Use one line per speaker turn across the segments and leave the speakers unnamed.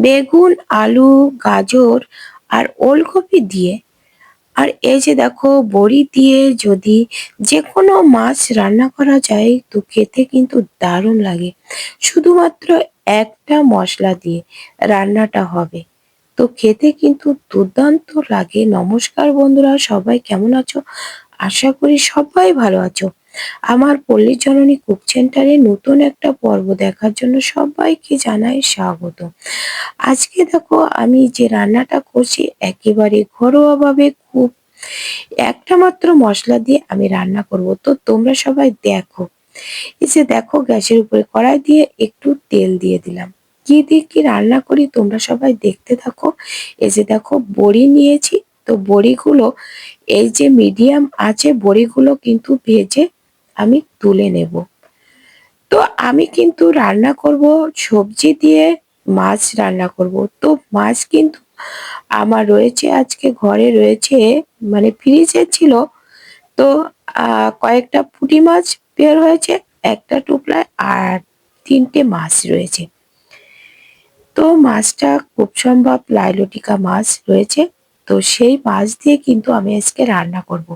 বেগুন, আলু, গাজর আর ওলকপি দিয়ে। আর এই যে দেখো, বড়ি দিয়ে যদি যে কোনো মাছ রান্না করা যায়, তো খেতে কিন্তু দারুণ লাগে। শুধুমাত্র একটা মশলা দিয়ে রান্নাটা হবে। তো খেতে কিন্তু দুর্দান্ত লাগে। নমস্কার বন্ধুরা, সবাই কেমন আছো? আশা করি সবাই ভালো আছো। আমার পল্লী জননী কুক সেন্টারে নতুন একটা পর্ব দেখার জন্য সবাইকে জানাই স্বাগত। আজকে দেখো আমি যে রান্নাটা করছি একেবারে ঘরোয়াভাবে খুব একটা মাত্র মশলা দিয়ে আমি রান্না করব। তো তোমরা সবাই দেখো। এসে দেখো গ্যাসের উপরে কড়াই দিয়ে একটু তেল দিয়ে দিলাম। কি দিয়ে কি রান্না করি তোমরা সবাই দেখতে থাকো। এই যে দেখো বড়ি নিয়েছি। তো বড়িগুলো এই যে মিডিয়াম আছে বড়িগুলো কিন্তু ভেজে আমি তুলে নেব। তো আমি কিন্তু রান্না করব সবজি দিয়ে, মাছ রান্না করব। তো মাছ কিন্তু আমার রয়েছে, আজকে ঘরে রয়েছে মানে ফ্রিজে ছিল। তো কয়েকটা পুঁটি মাছ বের হয়েছে, একটা টুকরায় আর তিনটে মাছ রয়েছে। তো মাছটা খুব সম্ভব লাইলটিকা মাছ রয়েছে। তো সেই মাছ দিয়ে কিন্তু আমি আজকে রান্না করব।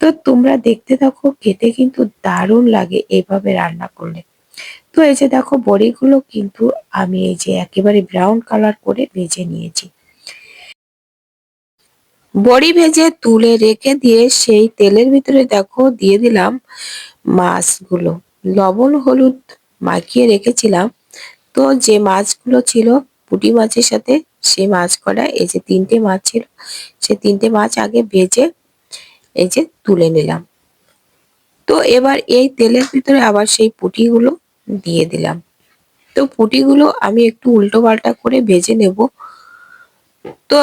তো তোমরা দেখতে থাকো খেতে কিন্তু দারুণ লাগে এইভাবে রান্না করলে। তো এই যে দেখো, বড়িগুলো কিন্তু আমি এই যে একেবারে ব্রাউন কালার করে ভেজে নিয়েছি। বড়ি ভেজে তুলে রেখে দিয়ে সেই তেলের ভিতরে দেখো, দিয়ে দিলাম মাছগুলো। লবণ, হলুদ মাখিয়ে রেখেছিলাম। তো যে মাছগুলো ছিল, পুঁটি মাছের সাথে, সে মাছ করা, এই যে তিনটে মাছ ছিল, সে তিনটে মাছ আগে ভেজে এই যে তুলে নিলাম। তো এবার এই তেলের ভিতরে আবার সেই পুঁটিগুলো দিয়ে দিলাম। তো পুঁটিগুলো আমি একটু উল্টো পাল্টা করে ভেজে নেব। তো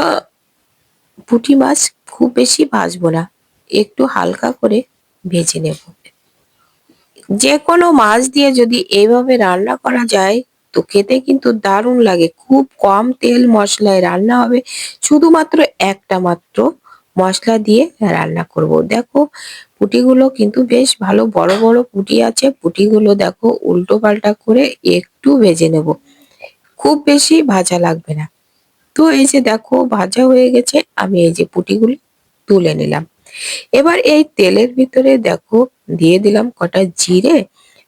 পুঁটি মাছ খুব বেশি ভাজবো না, একটু হালকা করে ভেজে নেব। যে কোনো মাছ দিয়ে যদি এইভাবে রান্না করা যায়, তো খেতে কিন্তু দারুণ লাগে। খুব কম তেল মশলায় রান্না হবে, শুধুমাত্র একটা মাত্র মশলা দিয়ে রান্না করব। দেখো, পুটিগুলো কিন্তু বেশ ভালো বড় বড় পুটি আছে। পুটিগুলো দেখো, উল্টো পাল্টা করে একটু ভেজে নেব। খুব বেশি ভাজা লাগবে না। তো এই যে দেখো, ভাজা হয়ে গেছে, আমি এই যে পুটিগুলো তুলে নিলাম। এবার এই তেলের ভিতরে দেখো, দিয়ে দিলাম কটা জিরে।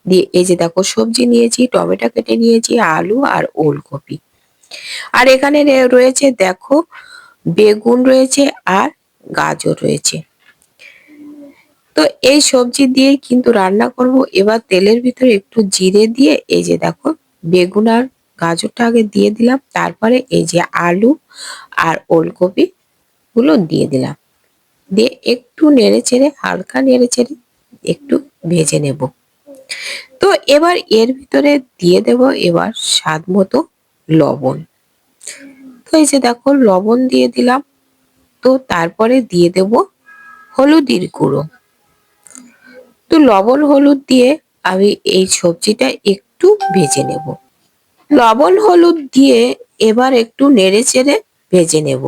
দিয়ে এই যে দেখো, সবজি নিয়েছি, টমেটো কেটে নিয়েছি, আলু আর ওলকপি। আর এখানে রয়েছে দেখো, বেগুন রয়েছে আর গাজর রয়েছে। তো এই সবজি দিয়ে কিন্তু রান্না করব। এবার তেলের ভিতরে একটু জিরে দিয়ে, এই যে দেখো, বেগুন আর গাজরটা আগে দিয়ে দিলাম। তারপরে এই যে আলু আর ওলকপি গুলো দিয়ে দিলাম। দিয়ে একটু নেড়ে চেড়ে, হালকা নেড়ে চেড়ে একটু ভেজে নেব। তো এবার এর ভিতরে দিয়ে দেব এবার স্বাদ মতো লবণ। তো এই যে দেখো, লবণ দিয়ে দিলাম। তো তারপরে দিয়ে দেব হলুদের গুঁড়ো। তো লবণ হলুদ দিয়ে আমি এই সবজিটা একটু ভেজে নেব। লবণ হলুদ দিয়ে এবার একটু নেড়ে চেড়ে ভেজে নেব।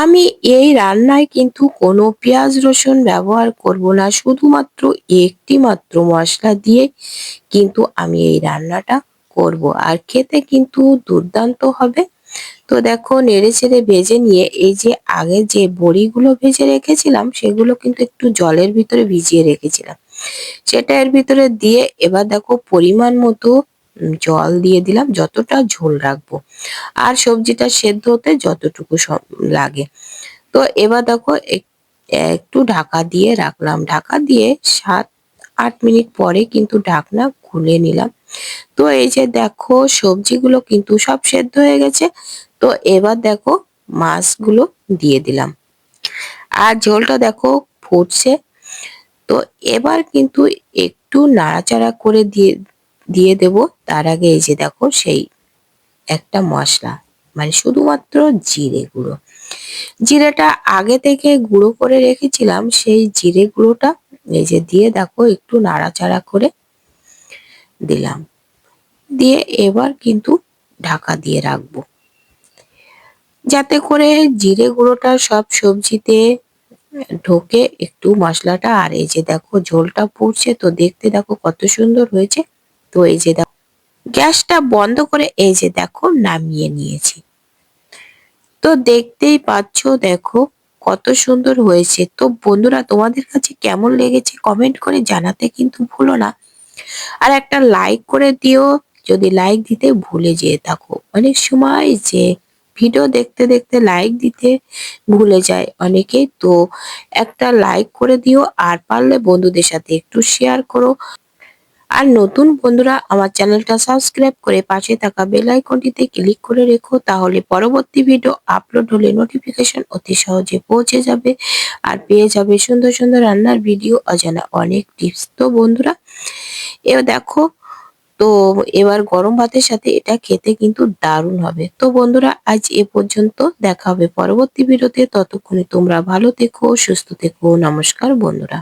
আমি এই রান্নায় কিন্তু কোনো পেঁয়াজ রসুন ব্যবহার করব না, শুধুমাত্র একটি মাত্র মশলা দিয়ে কিন্তু আমি এই রান্নাটা করব। আর খেতে কিন্তু দুর্দান্ত হবে। তো দেখো নেড়ে চেড়ে ভেজে নিয়ে এই যে আগে যে বড়িগুলো ভেজে রেখেছিলাম, সেগুলো কিন্তু একটু জলের ভিতরে ভিজিয়ে রেখেছিলাম। সেটা এর ভিতরে দিয়ে এবার দেখো পরিমাণ মতো জল দিয়ে দিলাম, যতটা ঝোল রাখব। আর সবজিটা সেদ্ধ হতে যতটুকু লাগে। তো এবার দেখো এক- একটু ঢাকা দিয়ে রাখলাম। ঢাকা দিয়ে সাত, আট মিনিট পরে কিন্তু ঢাকনা খুলে নিলাম। তো এই যে দেখো সবজিগুলো কিন্তু সব সেদ্ধ হয়ে গেছে। তো এবার দেখো মাছগুলো দিয়ে দিলাম। আর ঝোলটা দেখো ফুটছে। তো এবার কিন্তু একটু নাড়াচাড়া করে দিয়ে দিয়ে দেব। তার আগে এই যে দেখো সেই একটা মশলা মানে শুধুমাত্র জিরে গুঁড়ো। জিরেটা আগে থেকে গুঁড়ো করে রেখেছিলাম, সেই জিরে গুঁড়োটা এই যে দিয়ে দেখো একটু নাড়াচাড়া করে দিলাম। দিয়ে এবার কিন্তু ঢাকা দিয়ে রাখব। যাতে করে জিরে গুঁড়োটা সব সবজিতে ঢোকে একটু মশলাটা। আর এই যে দেখো ঝোলটা পুড়ছে তো দেখতে দেখো কত সুন্দর হয়েছে। তো এই যে দেখো গ্যাসটা বন্ধ করে এই যে দেখো নামিয়ে নিয়েছি। তো দেখতেই পাচ্ছ দেখো কত সুন্দর হয়েছে। তো বন্ধুরা তোমাদের কাছে কেমন লেগেছে কমেন্ট করে জানাতে কিন্তু ভুলো না। আর একটা লাইক করে দিও। যদি লাইক দিতে ভুলে যেয়ে থাকো। অনেক সময় যে ভিডিও দেখতে দেখতে লাইক দিতে ভুলে যায় অনেকেই। তো একটা লাইক করে দিও আর পারলে বন্ধুদের সাথে একটু শেয়ার করো। আর নতুন বন্ধুরা আমার চ্যানেলটা সাবস্ক্রাইব করে পাশে থাকা বেল আইকনটিতে ক্লিক করে রেখো। তাহলে পরবর্তী ভিডিও আপলোড হলে নোটিফিকেশন অতি সহজে পৌঁছে যাবে আর পেয়ে যাবে সুন্দর সুন্দর রান্নার ভিডিও অজানা অনেক টিপস তো বন্ধুরা এবার দেখো, তো এবার গরম ভাতের সাথে এটা খেতে কিন্তু দারুণ হবে। তো বন্ধুরা, আজ এ পর্যন্ত দেখা হবে পরবর্তী ভিডিওতে। ততক্ষণে তোমরা ভালো থেকো, সুস্থ থেকো। নমস্কার বন্ধুরা।